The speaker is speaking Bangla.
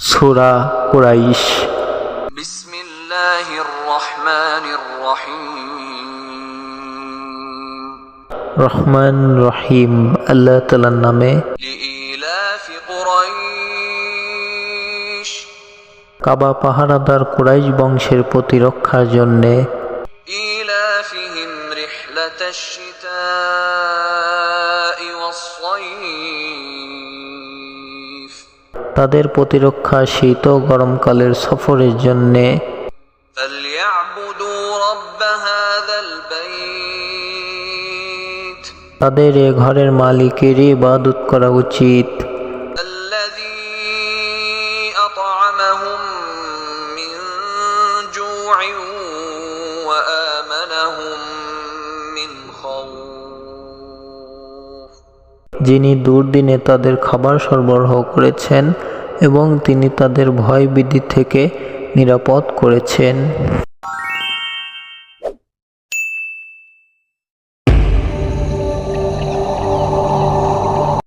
সোরা কোরাইশ। রহমান রহিম আল্লাহ তালার নামে। কাবা পাহারাদার কুরাইশ বংশের প্রতিরক্ষার জন্যে। ইলাফিহিম রিহলাতাশ-শিতাই তাদের প্রতিরক্ষা শীত ও গরমকালের সফরের জন্যে। তাদের এ ঘরের মালিকেরই ইবাদত করা উচিত। যিনি দুর্দিনে তাদের খাবার সরবরাহ করেছেন এবং তিনি তাদের ভয় বিধি থেকে নিরাপদ করেছেন।